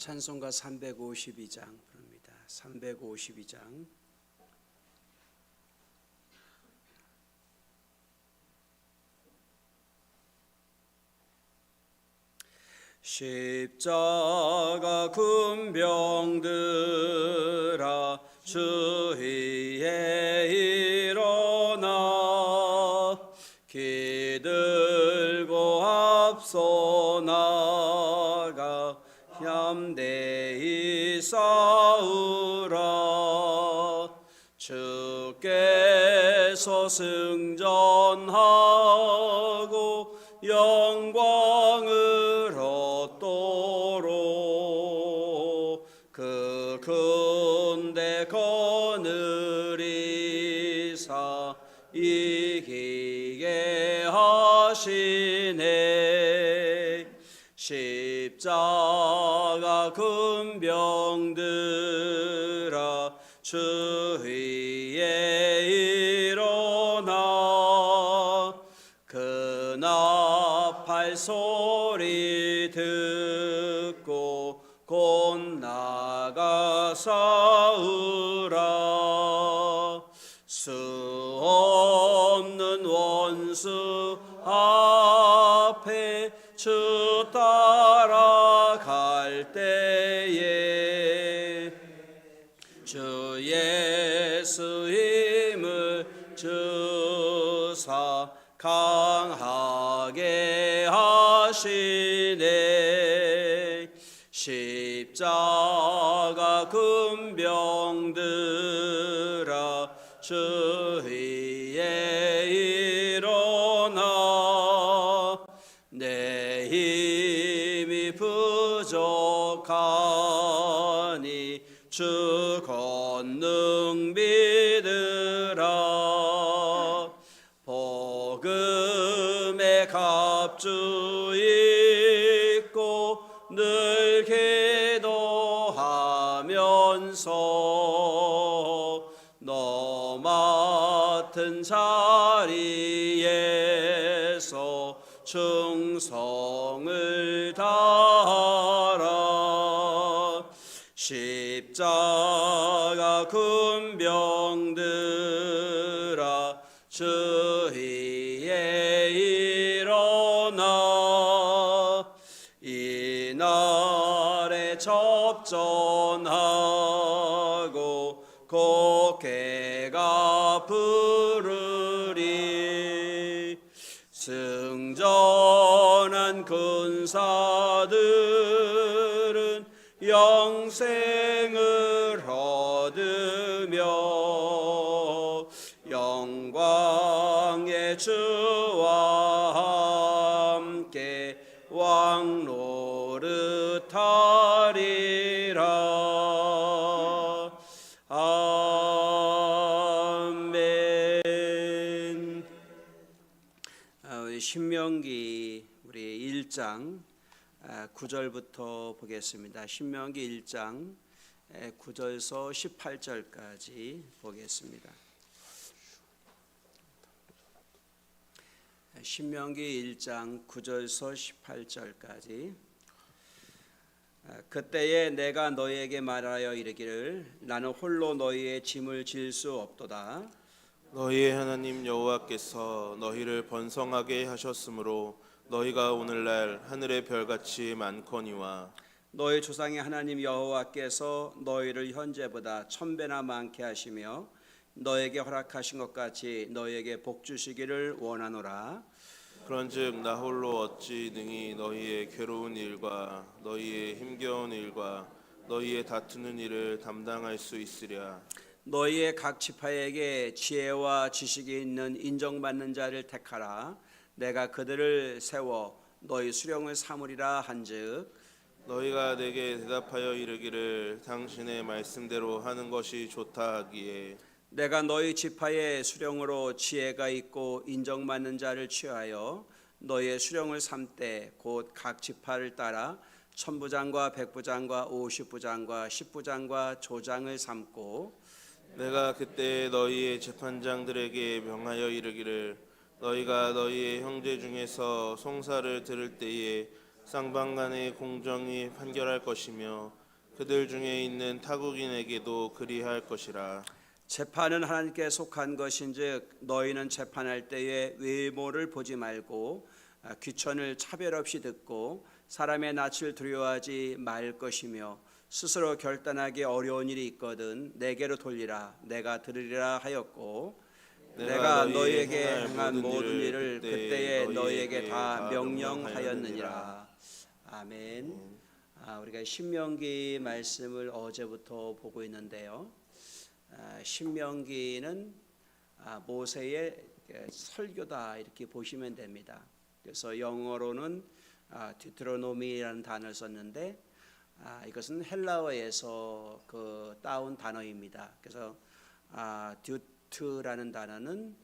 찬송가 352장 부릅니다. 352장. 십자가 군병들아 주위에 일어나. 기들고 앞서 나가 현대히 싸우라 주께서 승전하고 영광을 얻도록 그군 예수 힘을 주사 강하게 하시네. 십자가 군병들아 주 자리에서 충성을 다하라. 십자가 군병들아 주위에 일어나. 이날에 접전하 군사들은 영생을 얻으며 영광의 주와 함께 왕 9절부터 보겠습니다. 신명기 1장 9절서 18절까지 보겠습니다. 신명기 1장 9절서 18절까지 그때에 내가 너희에게 말하여 이르기를 나는 홀로 너희의 짐을 질 수 없도다. 너희의 하나님 여호와께서 너희를 번성하게 하셨으므로 너희가 오늘날 하늘의 별같이 많거니와 너희 조상의 하나님 여호와께서 너희를 현재보다 천 배나 많게 하시며 너에게 허락하신 것 같이 너희에게 복 주시기를 원하노라. 그런즉 나 홀로 어찌 능히 너희의 괴로운 일과 너희의 힘겨운 일과 너희의 다투는 일을 담당할 수 있으랴 너희의 각 지파에게 지혜와 지식이 있는 인정받는 자를 택하라. 내가 그들을 세워 너희 수령을 삼으리라 한즉 너희가 내게 대답하여 이르기를 당신의 말씀대로 하는 것이 좋다 하기에. 내가 너희 지파의 수령으로 지혜가 있고 인정받는 자를 취하여 너희의 수령을 삼때 곧 각 지파를 따라 천부장과 백부장과 오십부장과 십부장과 조장을 삼고 내가 그때 너희의 재판장들에게 명하여 이르기를 너희가 너희의 형제 중에서 송사를 들을 때에 쌍방간의 공정이 판결할 것이며 그들 중에 있는 타국인에게도 그리할 것이라. 재판은 하나님께 속한 것인즉 너희는 재판할 때에 외모를 보지 말고 아, 귀천을 차별 없이 듣고 사람의 낯을 두려워하지 말 것이며 스스로 결단하기 어려운 일이 있거든 내게로 돌리라. 내가 들으리라 하였고 내가 너희에게 행한 모든 일을 그때에 너희에게 다 명령하였느니라 아멘. 아, 우리가 신명기 말씀을 어제부터 보고 있는데요. 아, 신명기는 아, 모세의 그 설교다 이렇게 보시면 됩니다. 그래서 영어로는 아, 디트로노미라는 단어를 썼는데 아, 이것은 헬라어에서 그 따온 단어입니다. 그래서 아, 듀 트라는 단어는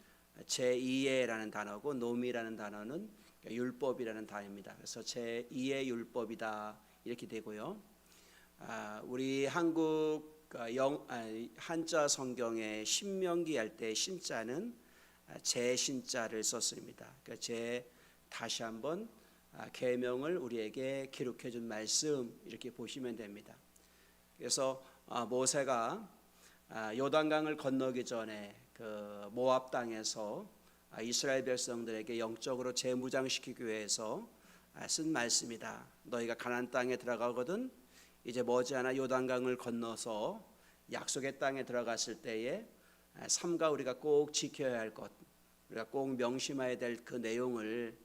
제2의라는 단어고 노미라는 단어는 율법이라는 단어입니다. 그래서 제2의 율법이다 이렇게 되고요. 아, 우리 한국 아, 영 아, 한자 성경에 신명기 할 때 신자는 아, 제신자를 썼습니다. 그러니까 제 다시 한번 아, 계명을 우리에게 기록해 준 말씀 이렇게 보시면 됩니다. 그래서 아, 모세가 아, 요단강을 건너기 전에 그 모압 땅에서 아, 이스라엘 백성들에게 영적으로 재무장시키기 위해서 아, 쓴 말씀이다. 너희가 가나안 땅에 들어가거든 이제 머지않아 요단강을 건너서 약속의 땅에 들어갔을 때에 아, 삼가 우리가 꼭 지켜야 할 것, 우리가 꼭 명심해야 될 그 내용을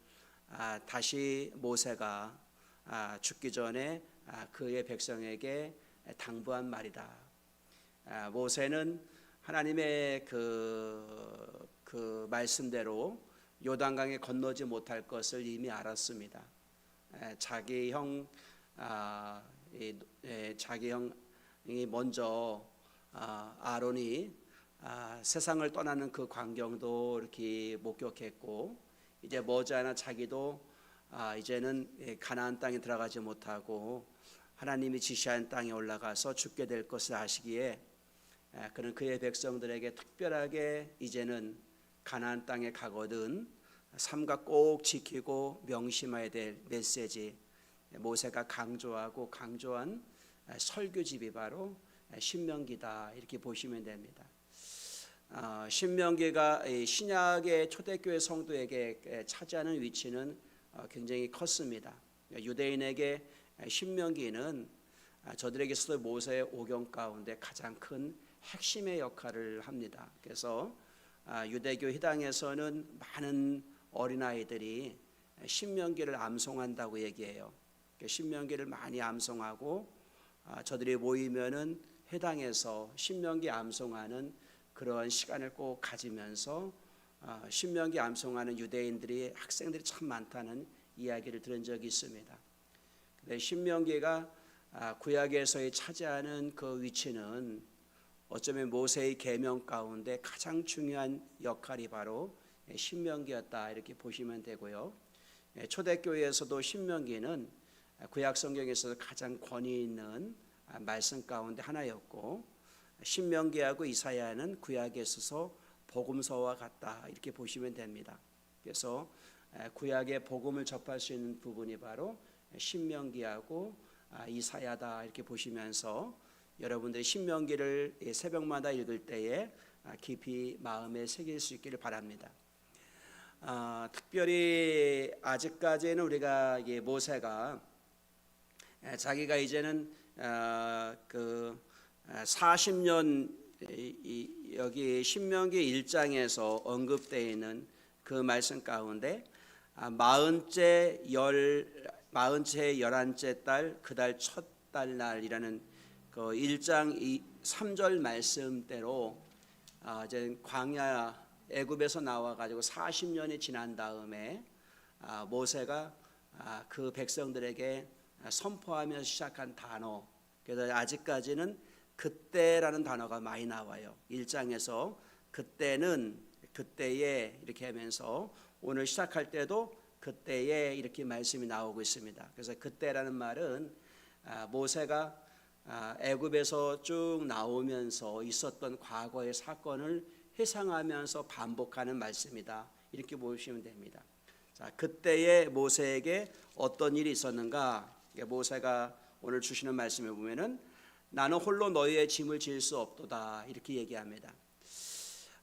아, 다시 모세가 아, 죽기 전에 아, 그의 백성에게 당부한 말이다. 아, 모세는 하나님의 그, 그 말씀대로 요단강에 건너지 못할 것을 이미 알았습니다. 에, 자기 형 아, 자기 형이 먼저 아, 아론이 아, 세상을 떠나는 그 광경도 이렇게 목격했고 이제 머지않아 자기도 아, 이제는 예, 가나안 땅에 들어가지 못하고 하나님이 지시한 땅에 올라가서 죽게 될 것을 아시기에 에, 그는 그의 백성들에게 특별하게 이제는 가나안 땅에 가거든 삼가 꼭 지키고 명심해야 될 메시지 모세가 강조하고 강조한 설교집이 바로 신명기다 이렇게 보시면 됩니다. 어, 신명기가 이 신약의 초대교회 성도에게 차지하는 위치는 어, 굉장히 컸습니다. 유대인에게 신명기는 아, 저들에게 있어서 모세의 오경 가운데 가장 큰 핵심의 역할을 합니다. 그래서 아, 유대교 회당에서는 많은 어린아이들이 신명기를 암송한다고 얘기해요. 그 신명기를 많이 암송하고 아, 저들이 모이면은 회당에서 신명기 암송하는 그러한 시간을 꼭 가지면서 아, 신명기 암송하는 유대인들이 학생들이 참 많다는 이야기를 들은 적이 있습니다. 근데 신명기가 아, 구약에서의 차지하는 그 위치는 어쩌면 모세의 계명 가운데 가장 중요한 역할이 바로 신명기였다 이렇게 보시면 되고요. 예, 초대교회에서도 신명기는 구약 성경에서 가장 권위 있는 아, 말씀 가운데 하나였고 신명기하고 이사야는 구약에 있어서 복음서와 같다 이렇게 보시면 됩니다. 그래서 에, 구약의 복음을 접할 수 있는 부분이 바로 신명기하고 아, 이사야다 이렇게 보시면서 여러분들이 신명기를 이 새벽마다 읽을 때에 아, 깊이 마음에 새길 수 있기를 바랍니다. 아, 특별히 아직까지는 우리가 모세가 에, 자기가 이제는 아, 그 40년 여기 신명기 1장에서 언급되어 있는 그 말씀 가운데 아, 마흔째 열한째 달 그 달 첫 달 날이라는 그 1장 3절 말씀대로 아, 이제 광야 애굽에서 나와 가지고 40년이 지난 다음에 아, 모세가 그 백성들에게 선포하면서 시작한 단어 그래서 아직까지는 그때라는 단어가 많이 나와요. 1장에서 그때는 그때에 이렇게 하면서 오늘 시작할 때도 그때에 이렇게 말씀이 나오고 있습니다. 그래서 그때라는 말은 아, 모세가 아, 애굽에서 쭉 나오면서 있었던 과거의 사건을 회상하면서 반복하는 말씀이다. 이렇게 보시면 됩니다. 자, 그때의 모세에게 어떤 일이 있었는가? 모세가 오늘 주시는 말씀에 보면은 나는 홀로 너희의 짐을 질 수 없도다 이렇게 얘기합니다.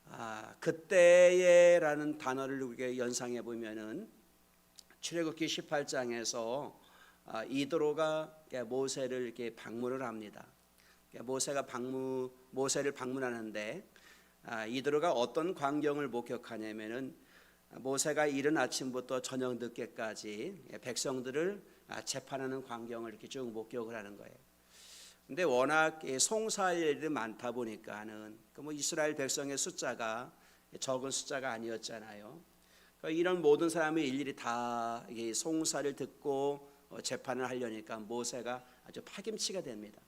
아, 그때에라는 단어를 우리가 연상해 보면은 출애굽기 18장에서 아, 이드로가 모세를 이렇게 방문을 합니다. 모세가 방문 모세를 방문하는데 아, 이드로가 어떤 광경을 목격하냐면은 모세가 이른 아침부터 저녁 늦게까지 백성들을 아, 재판하는 광경을 이렇게 쭉 목격을 하는 거예요. 근데 워낙 이 송사할 일이 많다 보니까는 그뭐 이스라엘 백성의 숫자가 적은 숫자가 아니었잖아요. 그러니까 이런 모든 사람이 일일이 다이 송사를 듣고 어, 재판을 하려니까 모세가 아주 파김치가 됩니다.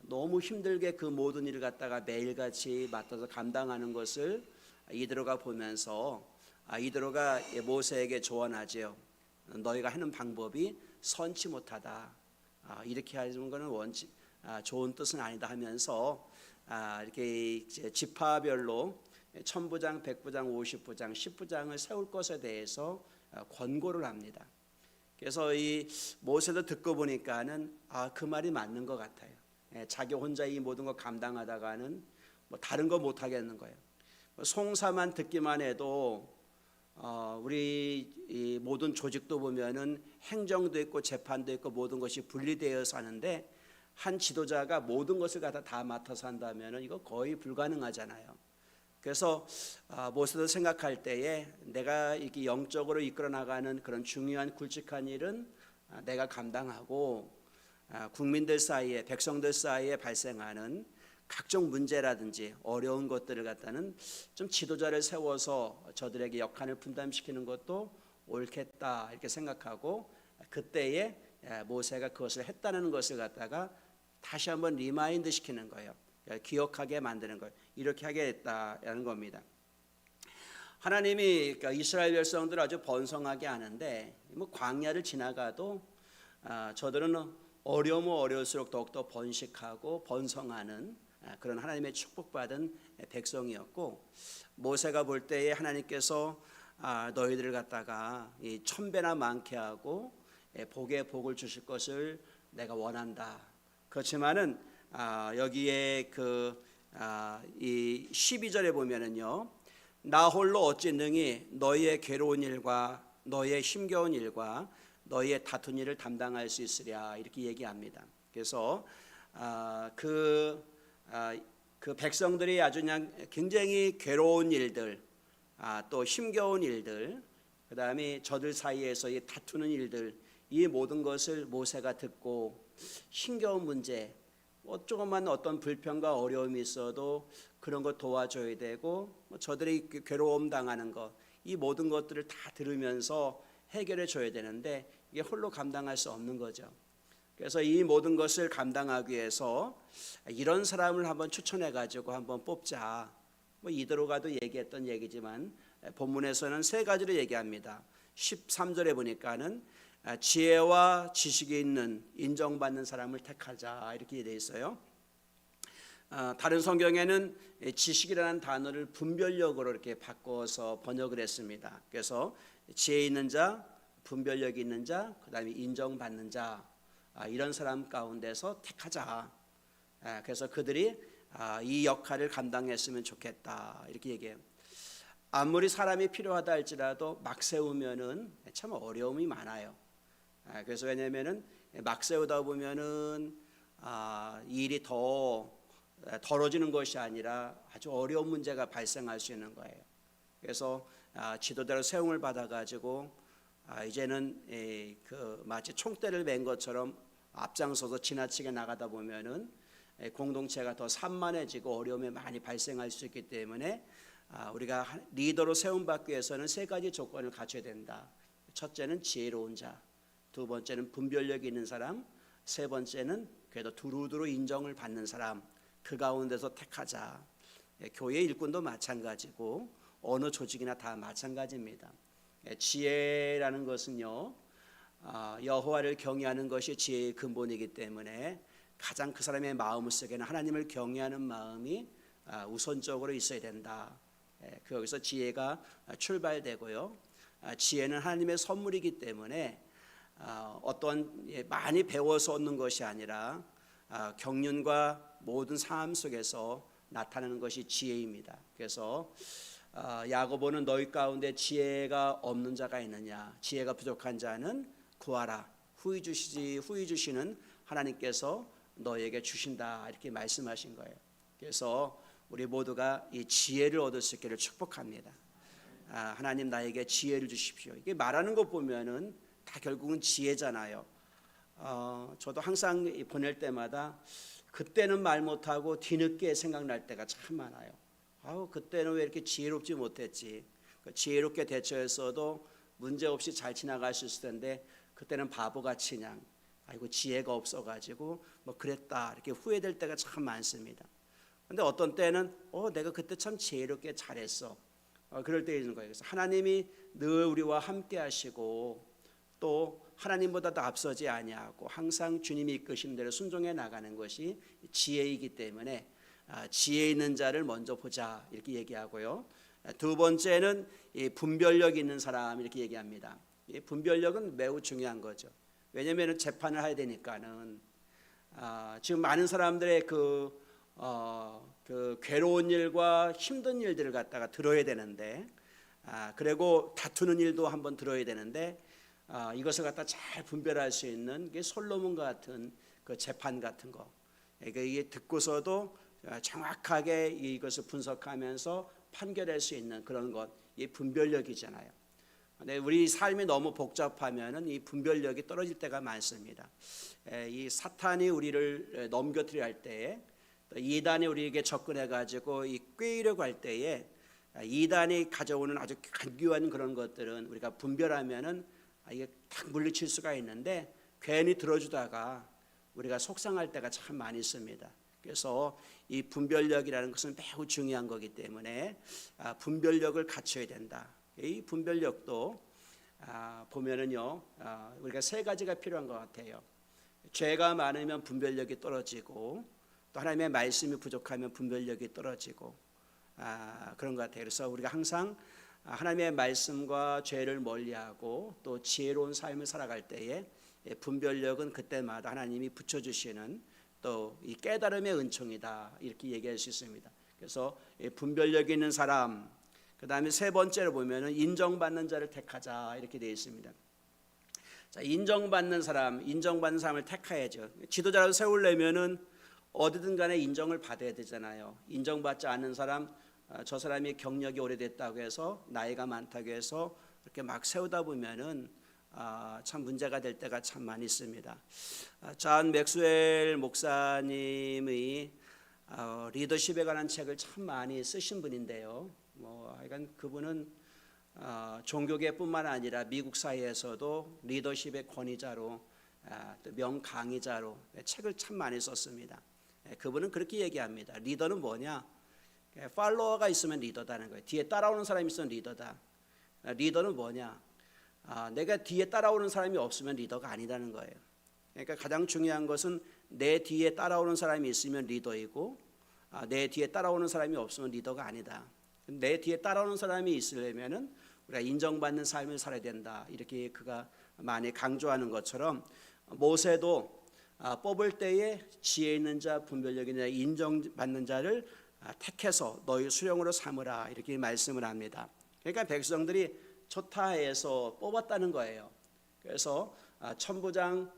너무 힘들게 그 모든 일을 갖다가 매일같이 맡아서 감당하는 것을 이드로가 보면서 아, 이드로가 모세에게 조언하지요. 너희가 하는 방법이 선치 못하다. 아, 이렇게 하는 것은 원치 아, 좋은 뜻은 아니다 하면서 아, 이렇게 지파별로 천부장, 백부장, 오십부장, 십부장을 세울 것에 대해서 아, 권고를 합니다. 그래서 이 모세도 듣고 보니까는 아, 그 말이 맞는 것 같아요. 예, 자기 혼자 이 모든 거 감당하다가는 뭐 다른 거 못 하겠는 거예요. 뭐 송사만 듣기만 해도 어, 우리 이 모든 조직도 보면은 행정도 있고 재판도 있고 모든 것이 분리되어 사는데 한 지도자가 모든 것을 갖다 다 맡아서 한다면은 이거 거의 불가능하잖아요. 그래서 아, 모세도 생각할 때에 내가 이렇게 영적으로 이끌어 나가는 그런 중요한 굵직한 일은 아, 내가 감당하고 아, 국민들 사이에 백성들 사이에 발생하는 각종 문제라든지 어려운 것들을 갖다는 좀 지도자를 세워서 저들에게 역할을 분담시키는 것도 옳겠다 이렇게 생각하고 그때에 예, 모세가 그것을 했다는 것을 갖다가 다시 한번 리마인드 시키는 거예요. 그러니까 기억하게 만드는 거예요. 이렇게 하겠다라는 겁니다. 하나님이 그러니까 이스라엘 백성들 아주 번성하게 하는데 뭐 광야를 지나가도 아, 저들은 어려우면 어려울수록 더욱더 번식하고 번성하는 아, 그런 하나님의 축복받은 백성이었고 모세가 볼 때에 하나님께서 아, 너희들을 갖다가 이 천배나 많게 하고 예, 복에 복을 주실 것을 내가 원한다. 그렇지만은 아, 여기에 그이 12절에 보면은요. 나 홀로 어찌 능히 너희의 괴로운 일과 너희의 힘겨운 일과 너희의 다툰 일을 담당할 수 있으랴 이렇게 얘기합니다. 그래서 아, 그, 아, 그 백성들이 아주 그냥 굉장히 괴로운 일들, 아, 또 힘겨운 일들, 그 다음에 저들 사이에서의 다투는 일들, 이 모든 것을 모세가 듣고 힘겨운 문제, 뭐 조금만 어떤 불평과 어려움이 있어도 그런 거 도와줘야 되고 뭐 저들이 그 괴로움 당하는 것, 이 모든 것들을 다 들으면서 해결해 줘야 되는데 이게 홀로 감당할 수 없는 거죠. 그래서 이 모든 것을 감당하기 위해서 이런 사람을 한번 추천해 가지고 한번 뽑자. 뭐 이대로가도 얘기했던 얘기지만 본문에서는 세 가지를 얘기합니다. 13절에 보니까는 지혜와 지식이 있는 인정받는 사람을 택하자 이렇게 되어 있어요. 아, 다른 성경에는 지식이라는 단어를 분별력으로 이렇게 바꿔서 번역을 했습니다. 그래서 지혜 있는 자, 분별력 있는 자, 그다음에 인정받는 자 아, 이런 사람 가운데서 택하자. 아, 그래서 그들이 아, 이 역할을 감당했으면 좋겠다 이렇게 얘기해요. 아무리 사람이 필요하다 할지라도 막 세우면은 참 어려움이 많아요. 아, 그래서 왜냐면은 막 세우다 보면은 아, 일이 더 덜어지는 것이 아니라 아주 어려운 문제가 발생할 수 있는 거예요. 그래서 아, 지도자로 세움을 받아가지고 아, 이제는 에, 그 마치 총대를 맨 것처럼 앞장서서 지나치게 나가다 보면은 에, 공동체가 더 산만해지고 어려움이 많이 발생할 수 있기 때문에 아, 우리가 한- 리더로 세움 받기 위해서는 세 가지 조건을 갖춰야 된다. 첫째는 지혜로운 자, 두 번째는 분별력 있는 사람, 세 번째는 그래도 두루두루 인정을 받는 사람. 그 가운데서 택하자. 예, 교회 일꾼도 마찬가지고 어느 조직이나 다 마찬가지입니다. 예, 지혜라는 것은요 아, 여호와를 경외하는 것이 지혜의 근본이기 때문에 가장 그 사람의 마음 속에는 하나님을 경외하는 마음이 아, 우선적으로 있어야 된다. 예, 그 지혜가 출발되고요. 아, 지혜는 하나님의 선물이기 때문에 아, 어떤 예, 많이 배워서 얻는 것이 아니라 아, 경륜과 모든 삶 속에서 나타나는 것이 지혜입니다. 그래서 아, 야고보는 너희 가운데 지혜가 없는 자가 있느냐 지혜가 부족한 자는 구하라 후히 주시지 후히 주시는 하나님께서 너에게 주신다 이렇게 말씀하신 거예요. 그래서 우리 모두가 이 지혜를 얻을 수 있기를 축복합니다. 아, 하나님 나에게 지혜를 주십시오. 이게 말하는 것 보면은 다 결국은 지혜잖아요. 어, 저도 항상 이 보낼 때마다 그때는 말 못하고 뒤늦게 생각날 때가 참 많아요. 아우 그때는 왜 이렇게 지혜롭지 못했지? 그 지혜롭게 대처했어도 문제 없이 잘 있을 텐데 그때는 바보같이 그냥 아이고 지혜가 없어가지고 뭐 그랬다 이렇게 후회될 때가 참 많습니다. 근데 어떤 때는 어 내가 그때 참 지혜롭게 잘했어. 어, 그럴 때 있는 거예요. 그래서 하나님이 늘 우리와 함께 하시고 또 하나님보다 더 앞서지 아니하고 항상 주님이 이끄시는 대로 순종해 나가는 것이 지혜이기 때문에 아, 지혜 있는 자를 먼저 보자 이렇게 얘기하고요. 아, 두 번째는 이 분별력 있는 사람 이렇게 얘기합니다. 이 분별력은 매우 중요한 거죠. 왜냐하면 재판을 해야 되니까는 아, 지금 많은 사람들의 그, 어, 그 괴로운 일과 힘든 일들을 갖다가 들어야 되는데 아, 그리고 다투는 일도 한번 들어야 되는데 아, 이것을 갖다 잘 분별할 수 있는 게 솔로몬 같은 그 재판 같은 거. 그러니까 이게 듣고서도 아, 정확하게 이것을 분석하면서 판결할 수 있는 그런 것, 이 분별력이잖아요. 근데 우리 삶이 너무 복잡하면은 이 분별력이 떨어질 때가 많습니다. 에, 이 사탄이 우리를 넘겨뜨려 할 때에 또 이단이 우리에게 접근해 가지고 이 꾀이려고 할 때에 아, 이단이 가져오는 아주 간교한 그런 것들은 우리가 분별하면은 아, 이게 탁 물리칠 수가 있는데 괜히 들어주다가 우리가 속상할 때가 참 많이 있습니다. 그래서 이 분별력이라는 것은 매우 중요한 거기 때문에 아, 분별력을 갖춰야 된다. 이 분별력도 아, 보면은요 아, 우리가 세 가지가 필요한 것 같아요. 죄가 많으면 분별력이 떨어지고 또 하나님의 말씀이 부족하면 분별력이 떨어지고 아, 그런 것 같아요. 그래서 우리가 항상 아, 하나님의 말씀과 죄를 멀리하고 또 지혜로운 삶을 살아갈 때에 예, 분별력은 그때마다 하나님이 붙여주시는 또 이 깨달음의 은총이다 이렇게 얘기할 수 있습니다. 그래서 이 분별력 있는 사람 그 다음에 세 번째로 보면은 인정받는 자를 택하자 이렇게 되어 있습니다. 자 인정받는 사람, 인정받는 사람을 택해야죠. 지도자를 세우려면은 어디든 간에 인정을 받아야 되잖아요. 인정받지 않는 사람, 아, 저 사람이 경력이 오래됐다고 해서 나이가 많다고 해서 이렇게 막 세우다 보면은 아, 참 문제가 될 때가 참 많이 있습니다. 아, 존 맥스웰 목사님의 어, 리더십에 관한 책을 참 많이 쓰신 분인데요. 뭐 하여간 그분은 어, 종교계뿐만 아니라 미국 사회에서도 리더십의 권위자로 아, 또 명강의자로 책을 참 많이 썼습니다. 예, 그분은 그렇게 얘기합니다. 리더는 뭐냐? 예, 팔로워가 있으면 리더다는 거예요. 뒤에 따라오는 사람이 있으면 리더다. 아, 리더는 뭐냐? 아, 내가 뒤에 따라오는 사람이 없으면 리더가 아니라는 거예요. 그러니까 가장 중요한 것은 내 뒤에 따라오는 사람이 있으면 리더이고 아, 내 뒤에 따라오는 사람이 없으면 리더가 아니다. 내 뒤에 따라오는 사람이 있으려면은 우리가 인정받는 삶을 살아야 된다. 이렇게 그가 많이 강조하는 것처럼 모세도 아, 뽑을 때에 지혜 있는 자, 분별력 있는 자, 인정받는 자를 아, 택해서 너희 수령으로 삼으라 이렇게 말씀을 합니다. 그러니까 백성들이 초타에서 뽑았다는 거예요. 그래서 아, 천부장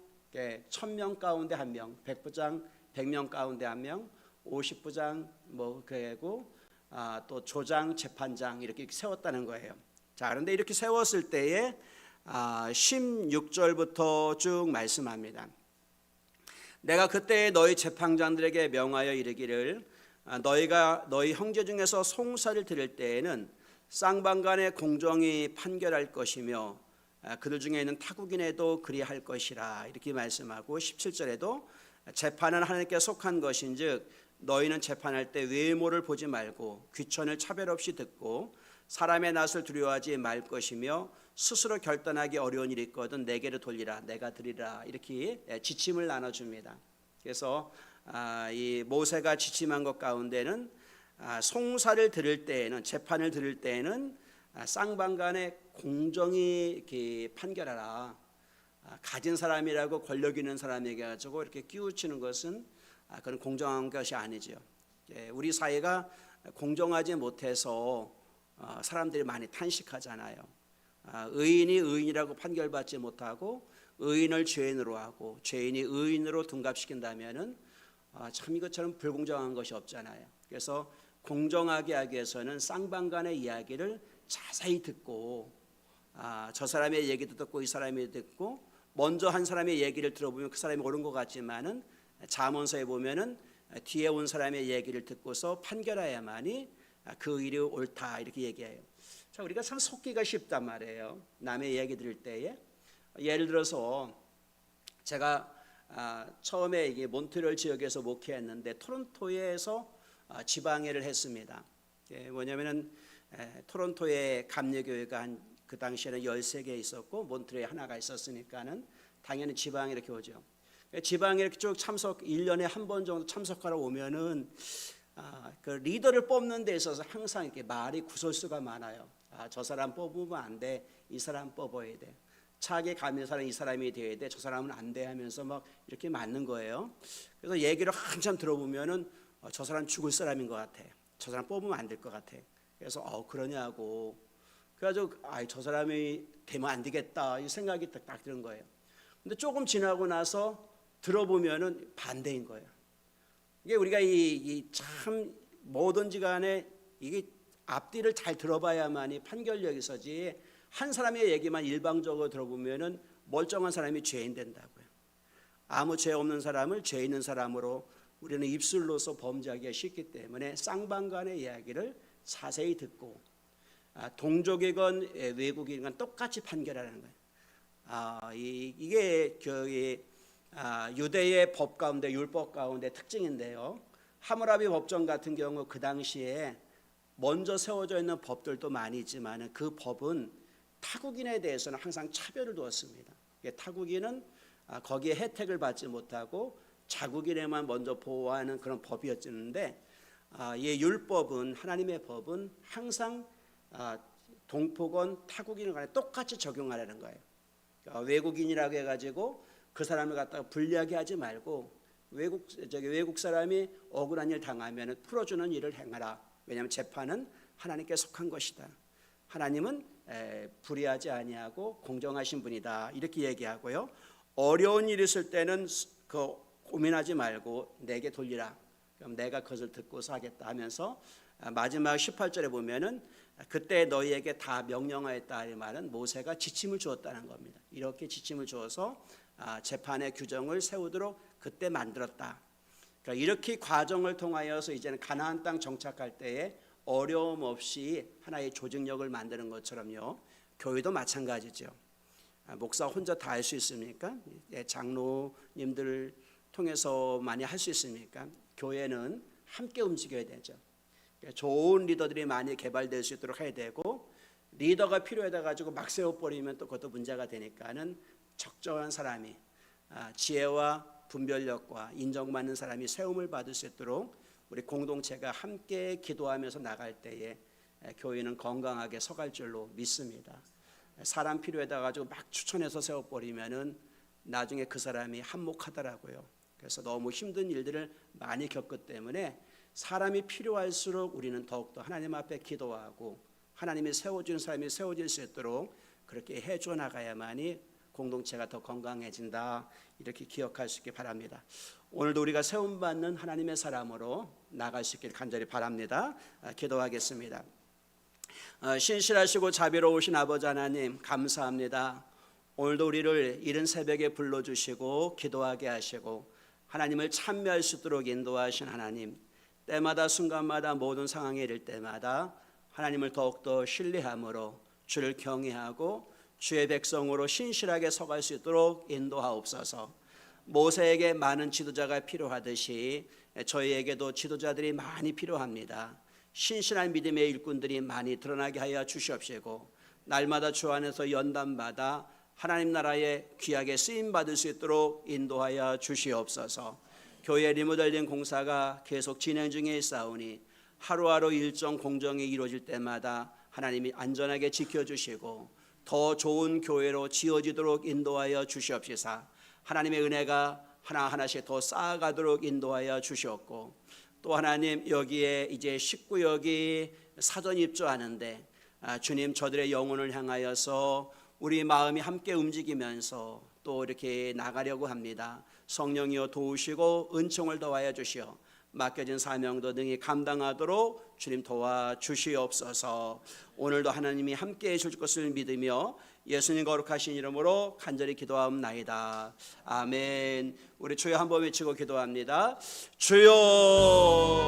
천명 가운데 한 명, 백부장 백명 가운데 한 명, 오십부장 뭐 그리고 아, 또 조장, 재판장 이렇게 세웠다는 거예요. 자, 그런데 이렇게 세웠을 때에 아, 16절부터 쭉 말씀합니다. 내가 그때 너희 재판장들에게 명하여 이르기를 아, 너희가 너희 형제 중에서 송사를 들을 때에는 쌍방간의 공정이 판결할 것이며 아, 그들 중에 있는 타국인에도 그리할 것이라 이렇게 말씀하고 17절에도 재판은 하나님께 속한 것인즉 너희는 재판할 때 외모를 보지 말고 귀천을 차별 없이 듣고 사람의 낯을 두려워하지 말 것이며 스스로 결단하기 어려운 일이 있거든 내게로 돌리라 내가 드리라 이렇게 지침을 나눠줍니다. 그래서 아, 이 모세가 지침한 것 가운데는 아, 송사를 들을 때에는 재판을 들을 때에는 아, 쌍방간에 공정히 판결하라. 아, 가진 사람이라고 권력 있는 사람에게 가지고 이렇게 끼우치는 것은 아, 그런 공정한 것이 아니죠. 예, 우리 사회가 공정하지 못해서 어, 사람들이 많이 탄식하잖아요. 아, 의인이 의인이라고 판결받지 못하고 의인을 죄인으로 하고 죄인이 의인으로 둔갑시킨다면은 아, 참 이것처럼 불공정한 것이 없잖아요. 그래서 공정하게 하기 위해서는 쌍방간의 이야기를 자세히 듣고 아, 저 사람의 얘기도 듣고 이 사람이 듣고 먼저 한 사람의 얘기를 들어보면 그 사람이 옳은 것 같지만은 자문서에 보면은 뒤에 온 사람의 얘기를 듣고서 판결해야만이 그 일이 옳다 이렇게 얘기해요. 자 우리가 참 속기가 쉽단 말이에요. 남의 얘기 들을 때에 예를 들어서 제가 아, 처음에 이게 몬트리올 지역에서 목회했는데 토론토에서 아, 지방회를 했습니다. 예, 뭐냐면은 에, 토론토에 감리교회가 한 그 당시에는 13개 있었고 몬트리올에 하나가 있었으니까는 당연히 이렇게 오죠. 예, 지방에 이렇게 쭉 참석 1년에 한 번 정도 참석하러 오면은 아, 그 리더를 뽑는 데 있어서 항상 이렇게 말이 구설수가 많아요. 아, 저 사람 뽑으면 안 돼. 이 사람 뽑아야 돼. 차게 가는 사람 이 사람이 돼야 돼. 저 사람은 안 돼 하면서 막 이렇게 맞는 거예요. 그래서 얘기를 한참 들어보면은 어, 저 사람 죽을 사람인 것 같아. 저 사람 뽑으면 안 될 것 같아. 그래서 어 그러냐고. 그래가지고 아저 사람이 되면 안 되겠다 이 생각이 딱, 딱 드는 거예요. 근데 조금 지나고 나서 들어보면은 반대인 거예요. 이게 우리가 이참 뭐든지 간에 이게 앞뒤를 잘 들어봐야만이 판결력이 서지 한 사람의 얘기만 일방적으로 들어보면은 멀쩡한 사람이 죄인 된다고요. 아무 죄 없는 사람을 죄 있는 사람으로 우리는 입술로서 범죄하기가 쉽기 때문에 쌍방간의 이야기를 자세히 듣고 아, 동족이건 예, 외국인건 똑같이 판결하는 거예요. 아, 이, 이게 저기 아, 유대의 법 가운데 율법 가운데 특징인데요. 하무라비 법정 같은 경우 그 당시에 먼저 세워져 있는 법들도 많이 있지만 그 법은 타국인에 대해서는 항상 차별을 두었습니다. 이게 타국인은 아, 거기에 혜택을 받지 못하고 자국인에만 먼저 보호하는 그런 법이었는데 아, 이 율법은 하나님의 법은 항상 아, 동포건 타국인을 간에 똑같이 적용하라는 거예요. 외국인이라고 해가지고 그 사람을 갖다가 불리하게 하지 말고 외국 저기 외국 사람이 억울한 일 당하면 풀어주는 일을 행하라. 왜냐하면 재판은 하나님께 속한 것이다. 하나님은 에, 불의하지 아니하고 공정하신 분이다. 이렇게 얘기하고요. 어려운 일 있을 때는 그 고민하지 말고 내게 돌리라. 그럼 내가 그것을 듣고서 하겠다 하면서 아, 마지막 18절에 보면은 그때 너희에게 다 명령하였다 이 말은 모세가 지침을 주었다는 겁니다. 이렇게 지침을 주어서 아, 재판의 규정을 세우도록 그때 만들었다. 그러니까 이렇게 과정을 통하여서 이제는 가나안 땅 정착할 때에 어려움 없이 하나의 조직력을 만드는 것처럼요. 교회도 마찬가지죠. 아, 목사 혼자 다 할 수 있습니까? 예, 장로님들 통해서 많이 할 수 있습니까? 교회는 함께 움직여야 되죠. 그러니까 좋은 리더들이 많이 개발될 수 있도록 해야 되고 리더가 필요하다 가지고 막 세워버리면 또 그것도 문제가 되니까는 적정한 사람이 아, 지혜와 분별력과 인정받는 사람이 세움을 받을 수 있도록 우리 공동체가 함께 기도하면서 나갈 때에 에, 교회는 건강하게 서갈 줄로 믿습니다. 사람 필요하다 가지고 막 추천해서 세워버리면은 나중에 그 사람이 한몫하더라고요. 그래서 너무 힘든 일들을 많이 겪기 때문에 사람이 필요할수록 우리는 더욱더 하나님 앞에 기도하고 하나님이 세워주는 사람이 세워질 수 있도록 그렇게 해줘 나가야만이 공동체가 더 건강해진다 이렇게 기억할 수 있기 바랍니다. 오늘도 우리가 세움 받는 하나님의 사람으로 나갈 수 있길 간절히 바랍니다. 아, 기도하겠습니다. 어, 신실하시고 자비로우신 아버지 하나님 감사합니다. 오늘도 우리를 이른 새벽에 불러주시고 기도하게 하시고 하나님을 참여할 수 있도록 인도하신 하나님 때마다 순간마다 모든 상황에 이를 때마다 하나님을 더욱더 신뢰함으로 주를 경외하고 주의 백성으로 신실하게 서갈 수 있도록 인도하옵소서. 모세에게 많은 지도자가 필요하듯이 저희에게도 지도자들이 많이 필요합니다. 신실한 믿음의 일꾼들이 많이 드러나게 하여 주시옵시고 날마다 주 안에서 연단받아 하나님 나라에 귀하게 쓰임 받을 수 있도록 인도하여 주시옵소서. 교회 리모델링 공사가 계속 진행 중에 있사오니 하루하루 일정 공정이 이루어질 때마다 하나님이 안전하게 지켜 주시고 더 좋은 교회로 지어지도록 인도하여 주시옵시사 하나님의 은혜가 하나하나씩 더 쌓아가도록 인도하여 주시옵고 또 하나님 여기에 이제 19역이 사전 입주하는데 아, 주님 저들의 영혼을 향하여서 우리 마음이 함께 움직이면서 또 이렇게 나가려고 합니다. 성령이여 도우시고 은총을 더하여 주시어 맡겨진 사명도 능히 감당하도록 주님 도와 주시옵소서. 오늘도 하나님이 함께 해줄 것을 믿으며 예수님 거룩하신 이름으로 간절히 기도하옵나이다. 아멘. 우리 주여 한번 외치고 기도합니다. 주여